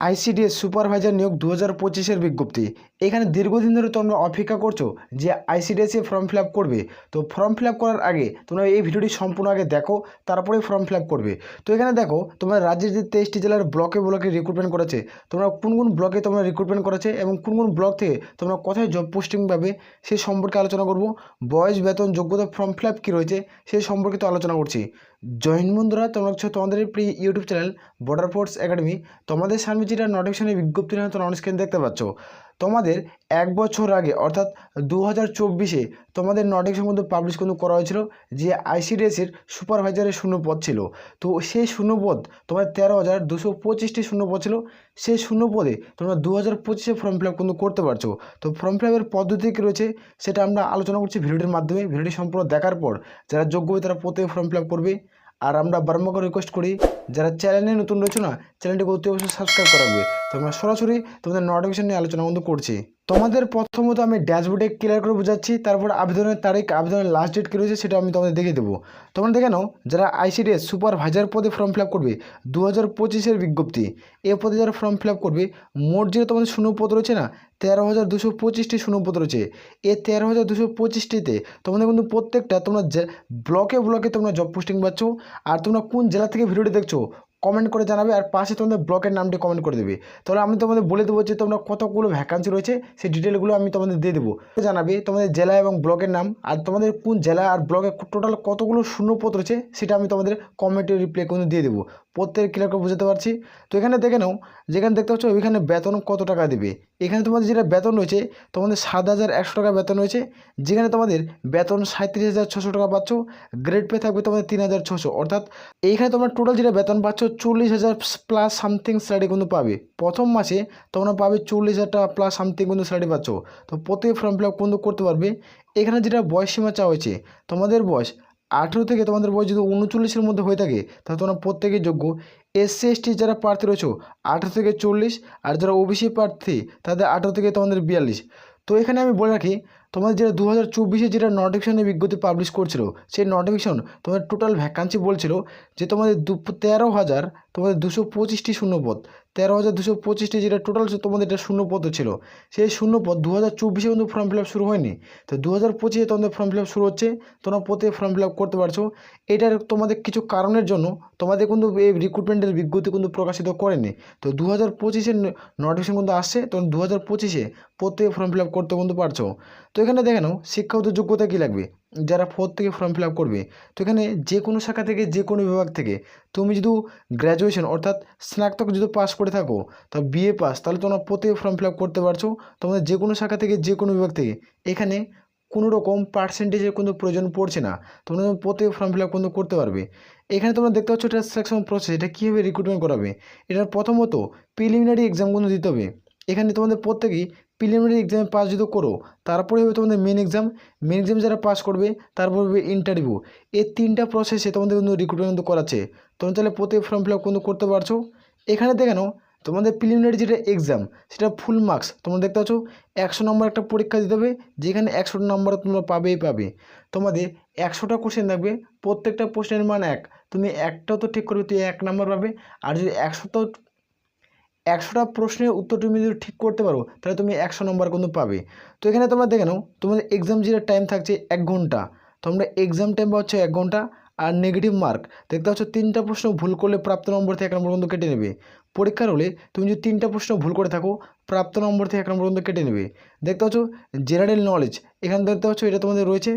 ICDS supervisor নিয়োগ দু হাজার পঁচিশের বিজ্ঞপ্তি। এখানে দীর্ঘদিন ধরে তোমরা অপেক্ষা করছ যে আইসিডিএসে ফর্ম ফিল করবে। তো ফর্ম ফিল করার আগে তোমরা এই ভিডিওটি সম্পূর্ণ আগে দেখো, তারপরে ফর্ম ফিল করবে। তো এখানে দেখো, তোমরা রাজ্যের যে তেইশটি জেলার ব্লকে ব্লকে রিক্রুটমেন্ট করেছে, তোমরা কোন কোন ব্লকে তোমরা রিক্রুটমেন্ট করেছে এবং কোন কোন ব্লক থেকে তোমরা কোথায় জব পোস্টিং পাবে সে সম্পর্কে আলোচনা করব। বয়স, বেতন, যোগ্যতা, ফর্ম ফিল কী রয়েছে সেই তো আলোচনা করছি। জয়েন বন্ধুরা, তোমরা হচ্ছে তোমাদের pre YouTube channel border force academy তোমাদের সামনে যেটা নোটিফিকেশনের বিজ্ঞপ্তি না তোমরা অনস্ক্রিন দেখতে পাচ্ছ। তোমাদের এক বছর আগে, অর্থাৎ দু হাজার চব্বিশে তোমাদের নোটিফিকেশন কিন্তু পাবলিশ কিন্তু করা হয়েছিল যে আইসিডিএসের সুপারভাইজারের শূন্যপদ ছিল। তো সেই শূন্যপদ তোমার তেরো হাজার দুশো পঁচিশটি শূন্যপদ ছিল। সেই শূন্যপদে তোমরা দু হাজার পঁচিশে ফর্ম ফিল আপ কিন্তু করতে পারছ। তো ফর্ম ফিল আপের পদ্ধতি কী রয়েছে সেটা আমরা আলোচনা করছি ভিডিওটির মাধ্যমে। ভিডিওটি সম্পূর্ণ দেখার পর যারা যোগ্য তারা প্রত্যেকে ফর্ম ফিল আপ করবে। আর আমরা বারম্বার রিকোয়েস্ট করি, যারা চ্যানেলে নতুন রয়েছে না চ্যানেলটিকে অতি অবশ্যই সাবস্ক্রাইব করাবে তো আমরা সরাসরি তোমাদের নোটিফিকেশন নিয়ে আলোচনা কিন্তু করছি। তোমাদের প্রথমত আমি ড্যাশবোর্ডে ক্লিয়ার করে বোঝাচ্ছি, তারপর আবেদনের তারিখ, আবেদনের লাস্ট ডেট কী রয়েছে সেটা আমি তোমাদের দেখিয়ে দেবো। তোমরা দেখে নাও, যারা আইসিডিএস সুপারভাইজার পদে ফর্ম ফিল করবে দু হাজার পঁচিশের বিজ্ঞপ্তি। এ পদে যারা ফর্ম ফিল করবে, মোট যে তোমাদের শূন্যপদ রয়েছে না, তেরো হাজার দুশো পঁচিশটি শূন্যপদ রয়েছে। এ তেরো হাজার দুশো পঁচিশটিতে তোমাদের কিন্তু প্রত্যেকটা তোমরা ব্লকে ব্লকে তোমরা জব পোস্টিং পাচ্ছ, আর তোমরা কোন জেলা থেকে ভিডিওটি দেখছ কমেন্ট করে জানাবে আর পাশে তোমাদের ব্লকের নামটি কমেন্ট করে দেবে। তাহলে আমি তোমাদের বলে দেবো যে তোমরা কতগুলো ভ্যাকান্সি রয়েছে, সেই ডিটেলগুলো আমি তোমাদের দিয়ে দেবো। জানাবে তোমাদের জেলা এবং ব্লকের নাম, আর তোমাদের কোন জেলা আর ব্লকে টোটাল কতগুলো শূন্যপদ রয়েছে, সেটা আমি তোমাদের কমেন্টে রিপ্লাই কিন্তু দিয়ে দেবো। প্রত্যেক ক্লিয়ার করে বুঝতে পারছি? তো এখানে দেখে নাও, যেখানে দেখতে পাচ্ছ ওইখানে বেতন কত টাকা দেবে? এখানে তোমাদের যেটা বেতন রয়েছে, তোমাদের সাত হাজার একশো টাকা বেতন রয়েছে, যেখানে তোমাদের বেতন সাঁত্রিশ হাজার ছশো টাকা পাচ্ছ গ্রেড পে থাকবে তোমাদের তিন হাজার ছশো। অর্থাৎ এইখানে তোমরা টোটাল যেটা বেতন পাচ্ছ, চল্লিশ হাজার প্লাস সামথিং স্যালারি কিন্তু পাবে। প্রথম মাসে তোমরা পাবে চল্লিশ হাজার টাকা প্লাস সামথিং কিন্তু স্যালারি পাচ্ছ। তো প্রত্যেক ফর্ম ফিল আপ কিন্তু করতে পারবে। এখানে যেটা বয়স সীমা চাওয়া হয়েছে, তোমাদের বয়স আঠেরো থেকে তোমাদের বয়স যদি উনচল্লিশের মধ্যে হয়ে থাকে, তাহলে তোমরা প্রত্যেকেই যোগ্য। এসসি এসটি যারা প্রার্থী রয়েছে, আঠেরো থেকে চল্লিশ, আর যারা ওবিসি প্রার্থী, তাদের আঠেরো থেকে তোমাদের বিয়াল্লিশ। তো এখানে আমি বলে রাখি, তোমাদের যেটা দু হাজার চব্বিশে যেটা নোটিফিকেশনের বিজ্ঞপ্তি পাবলিশ করছিল, সেই নোটিফিকেশন তোমাদের টোটাল ভ্যাকান্সি বলছিল যে তোমাদের দু তেরো হাজার, তোমাদের দুশো পঁচিশটি শূন্যপদ। তেরো হাজার দুশো পঁচিশটি যেটা টোটাল তোমাদের এটা শূন্য পদ ছিল। সেই শূন্য পদ দু হাজার চব্বিশে কিন্তু ফর্ম ফিল শুরু হয়নি। তো দু হাজার পঁচিশে তোমাদের ফর্ম ফিল শুরু হচ্ছে, তোমরা প্রত্যেক ফর্ম ফিল করতে পারছ। এটার তোমাদের কিছু কারণের জন্য তোমাদের কিন্তু এই রিক্রুটমেন্টের বিজ্ঞপ্তি কিন্তু প্রকাশিত করেনি। তো দু হাজার পঁচিশের নোটিফিকেশন কিন্তু আসছে, তখন দু হাজার পঁচিশে প্রত্যেকে ফর্ম ফিল করতে কিন্তু পারছ। তো এখানে দেখে নাও, শিক্ষাগত যোগ্যতা কী লাগবে? যারা ফোর্থ থেকে ফর্ম ফিল আপ করবে, তো এখানে যে কোনো শাখা থেকে, যে কোনো বিভাগ থেকে তুমি যদি গ্র্যাজুয়েশন অর্থাৎ স্নাতক যদি পাস করে থাকো, তা বিএ পাস তাহলে তোমরা প্রত্যেকে ফর্ম ফিল আপ করতে পারছ। তোমাদের যে কোনো শাখা থেকে, যে কোনো বিভাগ থেকে। এখানে কোনো রকম পার্সেন্টেজের কোনো প্রয়োজন পড়ছে না। তোমরা প্রত্যেকে ফর্ম ফিল আপ কিন্তু করতে পারবে, এখানে তোমরা দেখতে পাচ্ছ এটা সিলেকশন প্রসেস এটা কীভাবে রিক্রুটমেন্ট করাবে। এটার প্রথমত প্রিলিমিনারি এক্সাম কিন্তু দিতে হবে। এখানে তোমাদের প্রত্যেকেই প্রিলিমিনারি এক্সামে পাস যদি করো, তারপরে হবে তোমাদের মেন এক্সাম মেন এক্সাম যারা পাস করবে, তারপর হবে ইন্টারভিউ এই তিনটা প্রসেসে তোমাদের কিন্তু রিক্রুটমেন্ট করাচ্ছে। তোমরা তাহলে প্রত্যেক ফর্ম ফিল আপ কিন্তু করতে পারছ। এখানে দেখে নাও, তোমাদের প্রিলিমিনারি যেটা এক্সাম সেটা ফুল মার্কস তোমরা দেখতে পাচ্ছ, একশো নম্বর একটা পরীক্ষা দিতে হবে, যেখানে একশো নম্বর তোমরা পাবেই পাবে। তোমাদের একশোটা কোশ্চেন থাকবে, প্রত্যেকটা প্রশ্নের মান এক। তুমি একটাও তো ঠিক করবে, তুই এক নম্বর পাবে। আর যদি একশোটাও একশোটা প্রশ্নের উত্তর তুমি যদি ঠিক করতে পারো, তাহলে তুমি একশো নম্বর কিন্তু পাবে। তো এখানে তোমরা দেখে নাও, তোমাদের এক্সাম যেটা টাইম থাকছে এক ঘণ্টা, তোমরা এক্সাম টাইম পাচ্ছ এক ঘণ্টা আর নেগেটিভ মার্ক দেখতে পাচ্ছ তিনটা প্রশ্ন ভুল করলে প্রাপ্ত নম্বর থেকে এক নম্বর পর্যন্ত কেটে নেবে। পরীক্ষার হলে তুমি যদি তিনটা প্রশ্ন ভুল করে থাকো, প্রাপ্ত নম্বর থেকে এক নম্বর পর্যন্ত কেটে নেবে। দেখতে পাচ্ছ জেনারেল নলেজ এখানে দেখতে পাচ্ছ এটা তোমাদের রয়েছে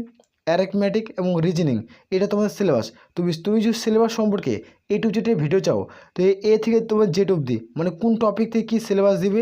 অ্যারেকম্যাটিক এবং রিজনিং এটা তোমার সিলেবাস তুমি তুমি যদি সিলেবাস সম্পর্কে এ টু জেডের ভিডিও চাও, তো এ থেকে তোমার জেড অবধি মানে কোন টপিক থেকে কী সিলেবাস দিবে,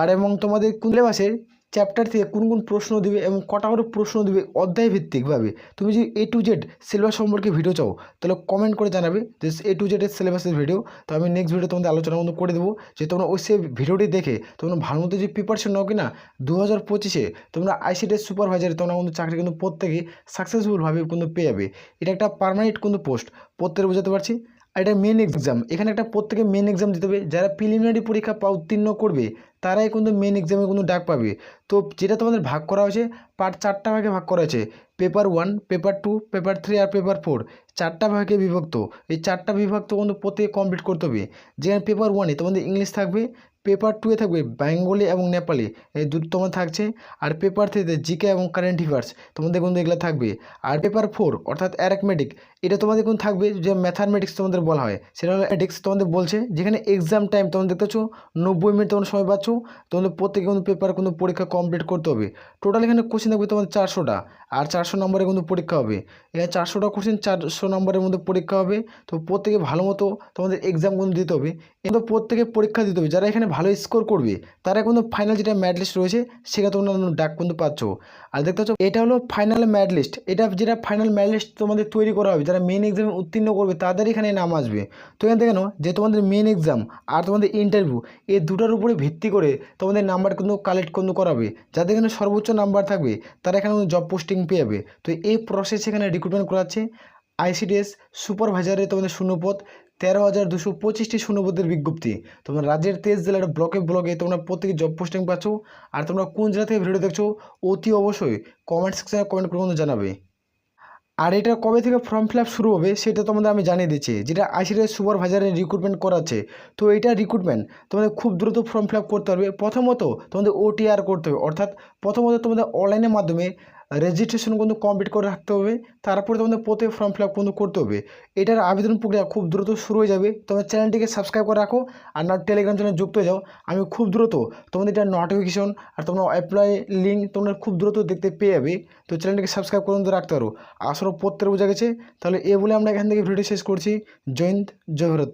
আর এবং তোমাদের কোন সিলেবাসের চ্যাপ্টার থেকে কোন কোন প্রশ্ন দিবে এবং কটা করে প্রশ্ন দিবে অধ্যায় ভিত্তিকভাবে তুমি যদি এ টু জেড সিলেবাস সম্পর্কে ভিডিও চাও, তাহলে কমেন্ট করে জানাবে যে এ টু জেডের সিলেবাসের ভিডিও তো আমি নেক্সট ভিডিও তোমাদের আলোচনা মতো করে দেবো। যে তোমরা ওই সে ভিডিওটি দেখে তোমরা ভালো মতো যে প্রিপারেশন নাও কি না দু হাজার পঁচিশে তোমরা আইসিডিএস সুপারভাইজারে তোমরা কিন্তু চাকরি কিন্তু প্রত্যেকে সাকসেসফুলভাবে কিন্তু পেয়ে যাবে। এটা একটা পারমানেন্ট কিন্তু পোস্ট প্রত্যেকে বোঝাতে পারছি? আর এটা মেন এক্সাম এখানে একটা প্রত্যেকে মেন এক্সাম দিতে হবে। যারা প্রিলিমিনারি পরীক্ষা পা উত্তীর্ণ করবে, তারাই কিন্তু মেন এক্সামে কিন্তু ডাক পাবে। তো যেটা তোমাদের ভাগ করা হয়েছে পার্ট চারটা ভাগে ভাগ করা হয়েছে। Paper one paper two paper three আর পেপার ফোর চারটা ভাগে বিভক্ত। এই চারটা বিভক্ত কিন্তু প্রত্যেকে কমপ্লিট করতে হবে। যেখানে পেপার ওয়ানে তোমাদের ইংলিশ থাকবে পেপার টুয়ে থাকবে বেঙ্গলি এবং নেপালি, এই দুটো তোমার থাকছে। আর পেপার থ্রিতে জিকে এবং কারেন্ট অ্যাফেয়ার্স, তোমাদের কিন্তু এগুলো থাকবে? আর পেপার ফোর অর্থাৎ অ্যারাকমেটিক এটা তোমাদের কিন্তু থাকবে? যে ম্যাথামেটিক্স তোমাদের বলা হয়, সেটা হলো ম্যাথমেটিক্স তোমাদের বলছে, যেখানে এক্সাম টাইম তোমরা দেখতে পাচ্ছ নব্বই মিনিট তোমার সময় পাচ্ছ, তোমাদের প্রত্যেকে কিন্তু পেপার কিন্তু পরীক্ষা কমপ্লিট করতে হবে। টোটাল এখানে কোশ্চেন থাকবে তোমাদের চারশোটা, আর চারশো নম্বরে কিন্তু পরীক্ষা হবে। এখানে চারশোটা কোশ্চেন চারশো নম্বরের মধ্যে পরীক্ষা হবে, তো প্রত্যেকে ভালো মতো তোমাদের এক্সাম কিন্তু দিতে হবে। কিন্তু প্রত্যেকে পরীক্ষা দিতে হবে। যারা এখানে ভালো স্কোর করবে, তারা কিন্তু ফাইনাল যেটা ম্যাট লিস্ট রয়েছে সেখানে তোমরা ডাক কিন্তু পাচ্ছ। আর দেখতে পাচ্ছ, এটা হলো ফাইনাল ম্যাট লিস্ট এটা যেটা ফাইনাল ম্যাট লিস্ট তোমাদের তৈরি করা হবে, যারা মেন এক্সামে উত্তীর্ণ করবে, তাদের এখানে নাম আসবে। তো এখান থেকে যে তোমাদের মেন এক্সাম আর তোমাদের ইন্টারভিউ এই দুটার উপরে ভিত্তি করে তোমাদের নাম্বার কিন্তু কালেক্ট কিন্তু করাবে। যাদের এখানে সর্বোচ্চ নাম্বার থাকবে, তারা এখানে জব পোস্টিং পেয়ে যাবে। তো এই প্রসেস এখানে রিক্রুটমেন্ট করাচ্ছে আইসিডিএস সুপারভাইজারে তোমাদের শূন্যপদ তেরো হাজার দুশো পঁচিশটি শূন্যপদের বিজ্ঞপ্তি। তোমরা রাজ্যের তেইশ জেলার ব্লকে ব্লকে তোমরা প্রত্যেকে জব পোস্টিং পাচ্ছ। আর তোমরা কোন জেলা থেকে ভিডিও দেখছ, অতি অবশ্যই কমেন্ট সেকশনে কমেন্ট করে কিন্তু জানাবে। আর এটা কবে থেকে ফর্ম ফিল শুরু হবে, সেটা তোমাদের আমি জানিয়ে দিচ্ছি, যেটা আইসিডিএস সুপারভাইজারে রিক্রুটমেন্ট করাচ্ছে। তো এটা রিক্রুটমেন্ট তোমাদের খুব দ্রুত ফর্ম ফিল করতে হবে প্রথমত তোমাদের ওটিআর করতে হবে, অর্থাৎ প্রথমত তোমাদের অনলাইনের মাধ্যমে রেজিস্ট্রেশন কিন্তু কমপ্লিট করে রাখতে হবে। তারপরে তোমাদের প্রত্যেক ফর্ম ফিল আপ কিন্তু করতে হবে। এটার আবেদন প্রক্রিয়া খুব দ্রুত শুরু হয়ে যাবে। তোমার চ্যানেলটিকে সাবস্ক্রাইব করে রাখো আর না টেলিগ্রাম চ্যানেলে যুক্ত হয়ে যাও। আমি খুব দ্রুত তোমাদের এটা নোটিফিকেশন আর তোমরা অ্যাপ্লাই লিঙ্ক তোমরা খুব দ্রুত দেখতে পেয়ে যাবে। তো চ্যানেলটিকে সাবস্ক্রাইব করে রাখতে পারো। আসলে প্রত্যেক বোঝা গেছে। তাহলে এ বলে আমরা এখান থেকে ভিডিও শেষ করছি। জয়ন্ত জয় ভারত।